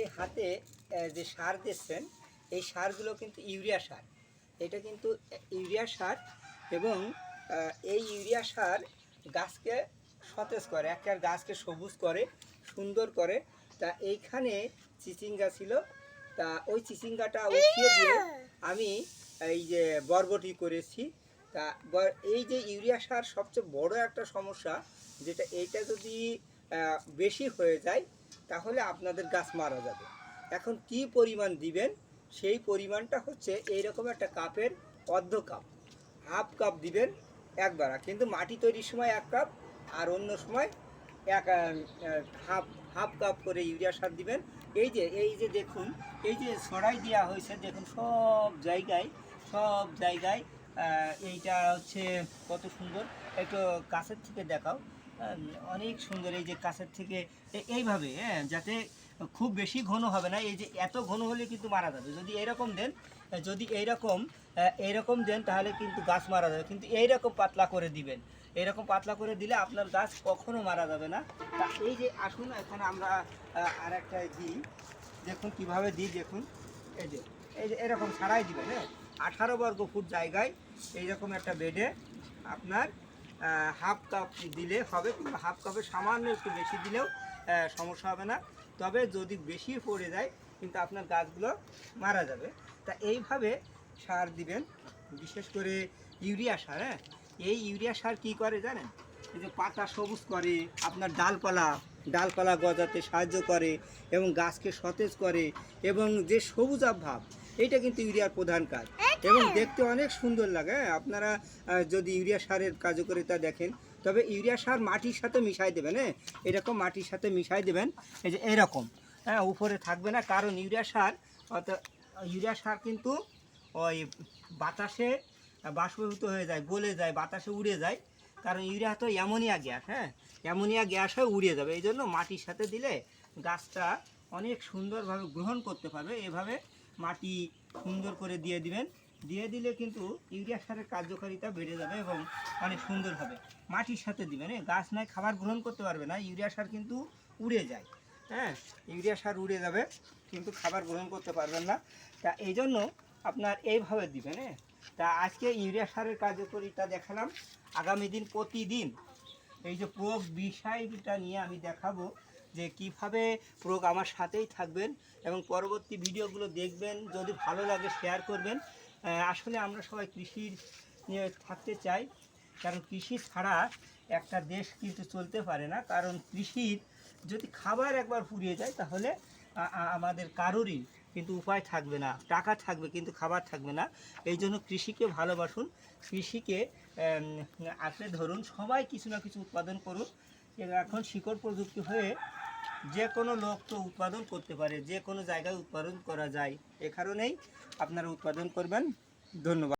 এই হাতে যে সার দিচ্ছেন, এই সারগুলো কিন্তু ইউরিয়া সার। এটা কিন্তু ইউরিয়া সার এবং এই ইউরিয়া সার গাছকে সতেজ করে একটা গাছকে সবুজ করে, সুন্দর করে। তা এইখানে চিচিঙ্গা ছিল। তা ওই চিচিঙ্গাটা উঠিয়ে দিয়ে আমি এই যে বরবটি করেছি। তা এই যে ইউরিয়া সার সবচেয়ে বড় একটা সমস্যা, যেটা এইটা যদি বেশি হয়ে যায়, তাহলে আপনাদের গাছ মারা যাবে। এখন কি পরিমাণ দিবেন? সেই পরিমাণটা হচ্ছে এইরকম একটা কাপের অর্ধ কাপ। হাফ কাপ দিবেন একবার কিন্তু মাটি তৈরির সময় এক কাপ, আর অন্য সময় এক হাফ হাফ কাপ করে ইউরিয়া সার দিবেন। এই যে এই যে দেখুন, এই যে ছড়াই দেওয়া হয়েছে, দেখুন সব জায়গায় সব জায়গায় এইটা হচ্ছে কত সুন্দর। একটু কাছের থেকে দেখাও। অনেক সুন্দর এই যে কাছের থেকে এইভাবে হ্যাঁ যাতে খুব বেশি ঘন হবে না, এই যে এত ঘন হলে কিন্তু মারা যাবে। যদি এরকম দেন যদি এইরকম এইরকম দেন, তাহলে কিন্তু গাছ মারা যাবে। কিন্তু এইরকম পাতলা করে দিবেন। এরকম পাতলা করে দিলে আপনার গাছ কখনো মারা যাবে না। তা এই যে আসুন, এখানে আমরা আর একটা দিই। দেখুন কীভাবে দিই, দেখুন। এই যে এই যে এরকম ছাড়াই দিবেন হ্যাঁ। আঠারো বর্গ ফুট জায়গায় এইরকম একটা বেডে আপনার হাফ কাপ দিলে হবে কিংবা হাফ কাপে সামান্য একটু বেশি দিলেও সমস্যা হবে না। তবে যদি বেশি পড়ে যায়, কিন্তু আপনার গাছগুলো মারা যাবে। তা এইভাবে সার দিবেন, বিশেষ করে ইউরিয়া সার হ্যাঁ? এই ইউরিয়া সার কি করে জানেন? এই যে পাতা সবুজ করে, আপনার ডালপালা ডালপালা গজাতে সাহায্য করে এবং গাছকে সতেজ করে এবং যে সবুজ ভাব এটা কিন্তু ইউরিয়ার প্রধান কাজ। এবং দেখতে অনেক সুন্দর লাগে হ্যাঁ? আপনারা যদি ইউরিয়া সারের কার্যকারিতা দেখেন তবে ইউরিয়া সার মাটির সাথে মিশাই দেবেন হ্যাঁ। এরকম মাটির সাথে মিশাই দেবেন এই যে এরকম হ্যাঁ। উপরে থাকবে না কারণ ইউরিয়া সার অর্থাৎ ইউরিয়া সার কিন্তু ওই বাতাসে বাষ্পীভূত হয়ে যায় গলে যায় বাতাসে উড়ে যায়। কারণ ইউরিয়া তো অ্যামোনিয়া গ্যাস হ্যাঁ। অ্যামোনিয়া গ্যাস হয়ে উড়ে যাবে এই জন্য মাটির সাথে দিলে গাছটা অনেক সুন্দরভাবে গ্রহণ করতে পারবে। এভাবে মাটি সুন্দর করে দিয়ে দিবেন দিয়ে দিলে কিন্তু ইউরিয়া সারের কার্যকারিতা বেড়ে যাবে এবং অনেক সুন্দর হবে। মাটির সাথে দিবেন গাছ নয় খাবার গ্রহণ করতে পারবে না, ইউরিয়া সার কিন্তু উড়ে যায়। হ্যাঁ ইউরিয়া সার উড়ে যাবে, কিন্তু খাবার গ্রহণ করতে পারবেন না। তা এই জন্য আপনার এইভাবে দিবেন হ্যাঁ? তা আজকে ইউরিয়া সারের কার্যকারিতা দেখালাম। আগামী দিন প্রতিদিন এই যে প্রোগ বিষয়টা নিয়ে আমি দেখাবো যে কীভাবে প্রোগ আমার সাথেই থাকবেন এবং পরবর্তী ভিডিওগুলো দেখবেন, যদি ভালো লাগে শেয়ার করবেন। আসলে আমরা সবাই কৃষির নিয়ে থাকতে চাই, কারণ কৃষি ছাড়া একটা দেশ কিন্তু চলতে পারে না। কারণ কৃষির যদি খাবার একবার ফুরিয়ে যায়, তাহলে আমাদের কারোরই কিন্তু উপায় থাকবে না, টাকা থাকবে কিন্তু খাবার থাকবে না। এই জন্য কৃষিকে ভালোবাসুন, কৃষিকে আঁকড়ে ধরুন, সবাই কিছু না কিছু উৎপাদন করুন এখন শিকড় প্রযুক্তি হয়ে যে কোনো লোক তো উৎপাদন করতে পারে, যে কোনো জায়গায় উৎপাদন করা যায়। এ কারণেই আপনারা উৎপাদন করবেন। ধন্যবাদ।